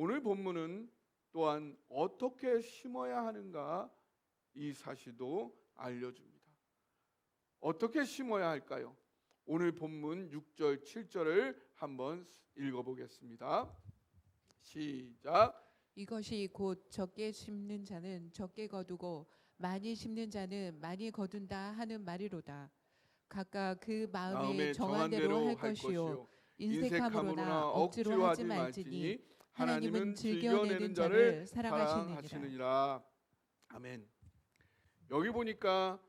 오늘 본문은 또한 어떻게 심어야 하는가 이 사실도 알려줍니다. 어떻게 심어야 할까요? 오늘 본문 6절, 7절을 한번 읽어보겠습니다. 시작. 이것이 곧 적게 심는 자는 적게 거두고 많이 심는 자는 많이 거둔다 하는 말이로다. 각각 그 마음에 정한 대로 할 것이요 인색함으로나 억지로 하지 말지니 하나님은 즐겨내는 자를 사랑하시느니라. 아멘. 여기 보니까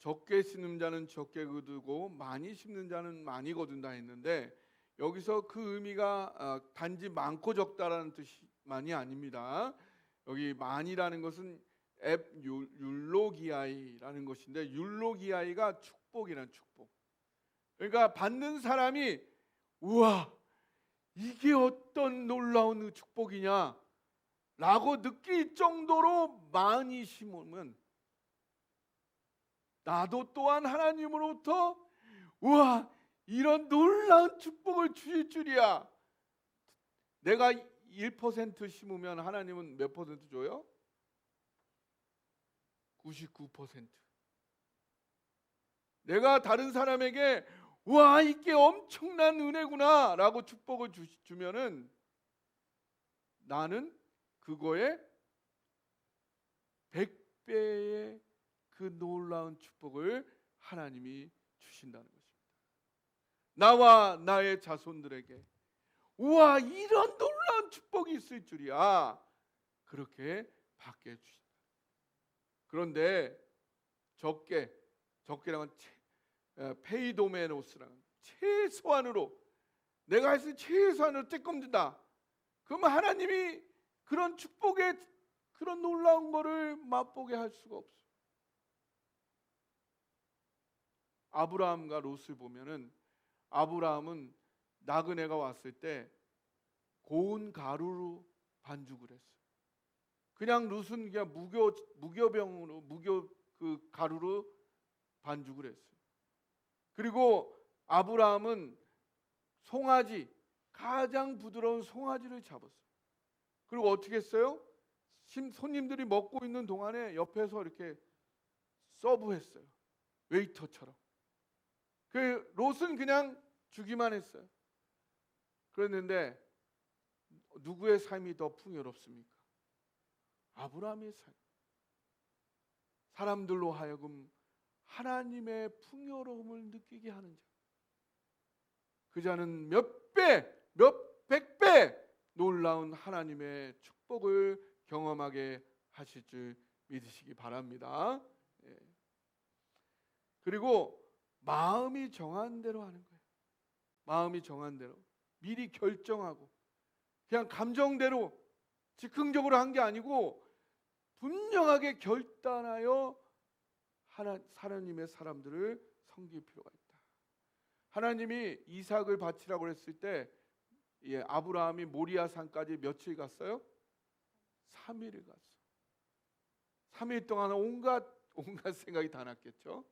적게 심는 자는 적게 거두고 많이 심는 자는 많이 거둔다 했는데 여기서 그 의미가 아, 단지 많고 적다라는 뜻만이 아닙니다. 여기 많이라는 것은 앱 율- 율로기아이라는 것인데 율로기아이가 축복이란 축복. 그러니까 받는 사람이 우와 이게 어떤 놀라운 축복이냐? 라고 느낄 정도로 많이 심으면 나도 또한 하나님으로부터 우와 이런 놀라운 축복을 주실 줄이야. 내가 1% 심으면 하나님은 몇 퍼센트 줘요? 99% 내가 다른 사람에게 와 이게 엄청난 은혜구나라고 축복을 주, 주면은 나는 그거에 100배의 그 놀라운 축복을 하나님이 주신다는 것입니다. 나와 나의 자손들에게 우와 이런 놀라운 축복이 있을 줄이야 그렇게 받게 해주신다. 그런데 적게 어, 페이도메노스라는 최소한으로 내가 할수 있는 최소한으로 준다. 그러면 하나님이 그런 축복의 그런 놀라운 거를 맛보게 할 수가 없어. 아브라함과 롯을 보면은 아브라함은 나그네가 왔을 때 고운 가루로 반죽을 했어. 그냥 롯은 그냥 무교 무교병으로 무교 그 가루로 반죽을 했어요. 그리고 아브라함은 송아지 가장 부드러운 송아지를 잡았어요. 그리고 어떻게 했어요? 심- 손님들이 먹고 있는 동안에 옆에서 이렇게 서브했어요. 웨이터처럼. 그 롯은 그냥 주기만 했어요. 그랬는데 누구의 삶이 더 풍요롭습니까? 아브라함의 삶. 사람들로 하여금 하나님의 풍요로움을 느끼게 하는 자. 그 자는 몇 배, 몇 백 배 놀라운 하나님의 축복을 경험하게 하실 줄 믿으시기 바랍니다. 예. 그리고 마음이 정한 대로 하는 거예요. 마음이 정한 대로 미리 결정하고 그냥 감정대로 즉흥적으로 한 게 아니고 분명하게 결단하여 하나, 하나님의 사람들을 섬길 필요가 있다. 하나님이 이삭을 바치라고 했을 때 예, 아브라함이 모리아 산까지 며칠 갔어요? 3일을 갔어. 3일 동안 온갖 온갖 생각이 다 났겠죠.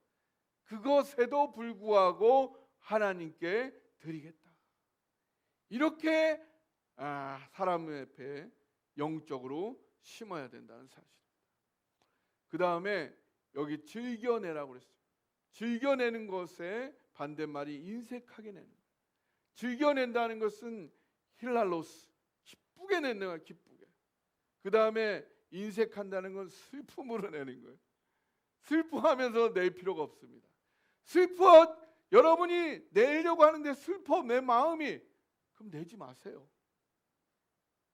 그것에도 불구하고 하나님께 드리겠다. 이렇게 아, 사람 앞에 영적으로 심어야 된다는 사실입니다. 그 다음에 여기 즐겨내라고 그랬어요. 즐겨내는 것의 반대말이 인색하게 내는 거예요. 즐겨낸다는 것은 힐랄로스 기쁘게 내는 거야 기쁘게. 그 다음에 인색한다는 건 슬픔으로 내는 거예요. 슬퍼하면서 낼 필요가 없습니다. 슬퍼 여러분이 내려고 하는데 슬퍼 내 마음이 그럼 내지 마세요.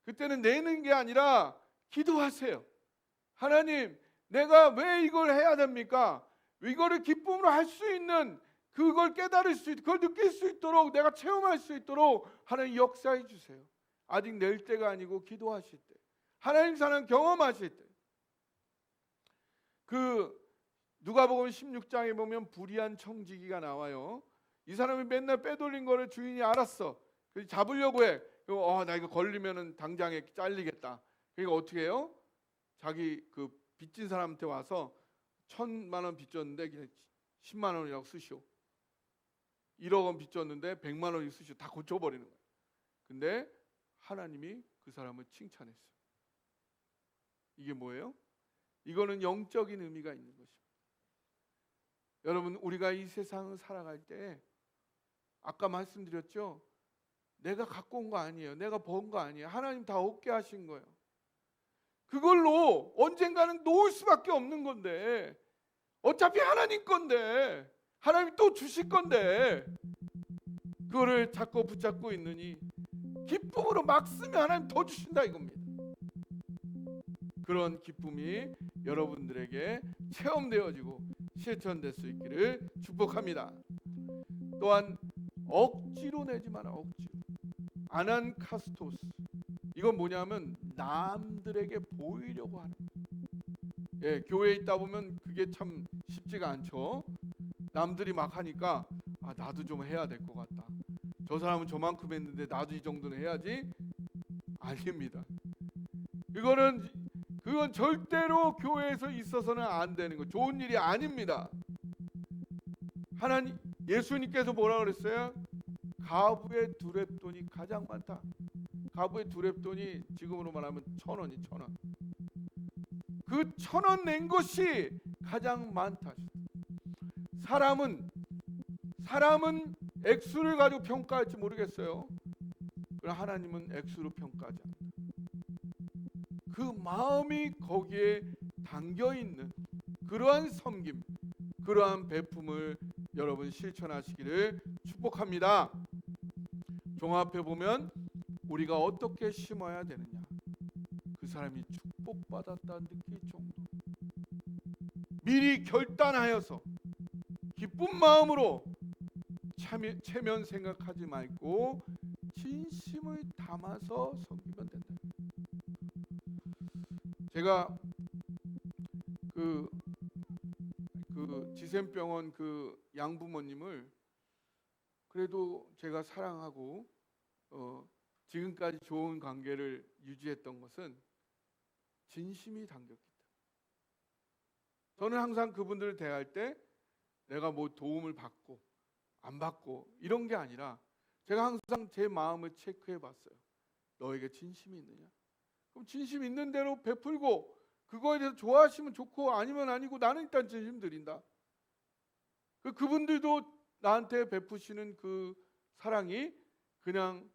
그때는 내는 게 아니라 기도하세요. 하나님, 내가 왜 이걸 해야 됩니까? 이거를 기쁨으로 할 수 있는 그걸 깨달을 수 있, 그걸 느낄 수 있도록 내가 체험할 수 있도록 하나님 역사해 주세요. 아직 낼 때가 아니고 기도하실 때, 하나님 사랑 경험하실 때, 그 누가복음 16장에 보면 불의한 청지기가 나와요. 이 사람이 맨날 빼돌린 거를 주인이 알았어. 그래서 잡으려고 해. 어, 나 이거 걸리면은 당장에 잘리겠다. 그러니까 어떻게 해요? 자기 그 빚진 사람한테 와서 천만 원 빚졌는데 그냥 10만 원이라고 쓰시오. 1억 원 빚졌는데 100만 원이 쓰시오. 다 고쳐버리는 거예요. 근데 하나님이 그 사람을 칭찬했어요. 이게 뭐예요? 이거는 영적인 의미가 있는 것입니다. 여러분 우리가 이 세상을 살아갈 때 아까 말씀드렸죠. 내가 갖고 온 거 아니에요. 내가 번 거 아니에요. 하나님 다 얻게 하신 거예요. 그걸로 언젠가는 놓을 수밖에 없는 건데. 어차피 하나님 건데. 하나님 또 주실 건데. 그거를 잡고 붙잡고 있느니 기쁨으로 막 쓰면 하나님 더 주신다 이겁니다. 그런 기쁨이 여러분들에게 체험되어지고 실천될 수 있기를 축복합니다. 또한 억지로 내지 마라 억지로. 아난 카스토스. 이건 뭐냐면 남들에게 보이려고 하는 예 교회에 있다 보면 그게 참 쉽지가 않죠. 남들이 막 하니까 아 나도 좀 해야 될 것 같다. 저 사람은 저만큼 했는데 나도 이 정도는 해야지? 아닙니다. 이거는 그건 절대로 교회에서 있어서는 안 되는 거. 좋은 일이 아닙니다. 하나님 예수님께서 뭐라 그랬어요? 가부의 두랩돈이 가장 많다. 가부의 두랩돈이 지금으로 말하면 천 원이 천 원. 그 천 원 낸 것이 가장 많다. 사람은 사람은 액수를 가지고 평가할지 모르겠어요. 그러나 하나님은 액수로 평가하지 않는다. 그 마음이 거기에 담겨 있는 그러한 섬김, 그러한 배품을 여러분 실천하시기를 축복합니다. 종합해 보면 우리가 어떻게 심어야 되느냐? 그 사람이 축복받았다는 느낄 정도. 미리 결단하여서 기쁜 마음으로 참여, 체면 생각하지 말고 진심을 담아서 섬기면 된다. 제가 그, 그 지샘병원 그 양부모님을 그래도 제가 사랑하고 어, 지금까지 좋은 관계를 유지했던 것은 진심이 담겼기 때문에. 저는 항상 그분들을 대할 때 내가 뭐 도움을 받고 안 받고 이런 게 아니라 제가 항상 제 마음을 체크해 봤어요. 너에게 진심이 있느냐? 그럼 진심 있는 대로 베풀고 그거에 대해서 좋아하시면 좋고 아니면 아니고 나는 일단 진심 드린다. 그 그분들도 나한테 베푸시는 그 사랑이 그냥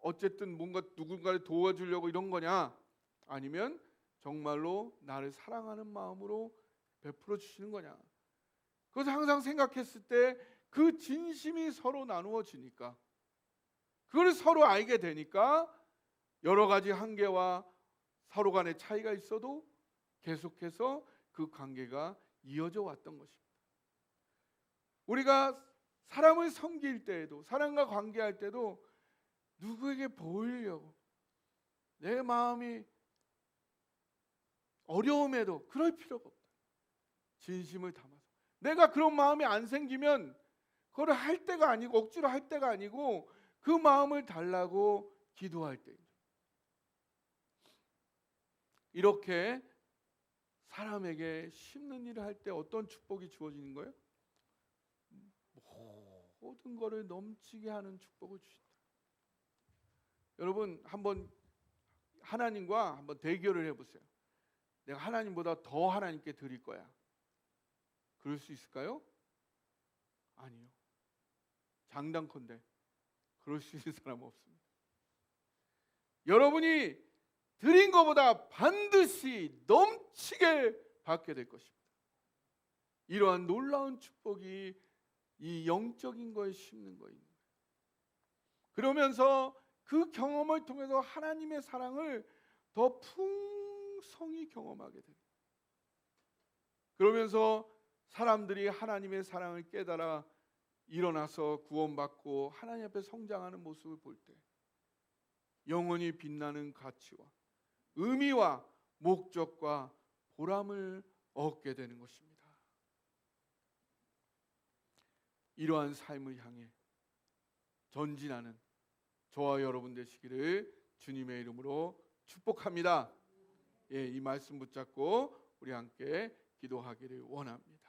어쨌든 뭔가 누군가를 도와주려고 이런 거냐? 아니면 정말로 나를 사랑하는 마음으로 베풀어 주시는 거냐? 그것을 항상 생각했을 때 그 진심이 서로 나누어지니까. 그걸 서로 알게 되니까 여러 가지 한계와 서로 간의 차이가 있어도 계속해서 그 관계가 이어져 왔던 것입니다. 우리가 사람을 섬길 때에도 사람과 관계할 때도 누구에게 보이려고 내 마음이 어려움에도 그럴 필요가 없다. 진심을 담아서 내가 그런 마음이 안 생기면 그걸 할 때가 아니고 억지로 할 때가 아니고 그 마음을 달라고 기도할 때입니다. 이렇게 사람에게 심는 일을 할 때 어떤 축복이 주어지는 거예요? 모든 것을 넘치게 하는 축복을 주신다. 여러분 한번 하나님과 한번 대결을 해보세요. 내가 하나님보다 더 하나님께 드릴 거야. 그럴 수 있을까요? 아니요. 장단컨대 그럴 수 있는 사람은 없습니다. 여러분이 드린 것보다 반드시 넘치게 받게 될 것입니다. 이러한 놀라운 축복이 이 영적인 거에 심는 거입니다. 그러면서 그 경험을 통해서 하나님의 사랑을 더 풍성히 경험하게 됩니다. 그러면서 사람들이 하나님의 사랑을 깨달아 일어나서 구원받고 하나님 앞에 성장하는 모습을 볼 때 영원히 빛나는 가치와 의미와 목적과 보람을 얻게 되는 것입니다. 이러한 삶을 향해 전진하는 저와 여러분 되시기를 주님의 이름으로 축복합니다. 예, 이 말씀 붙잡고 우리 함께 기도하기를 원합니다.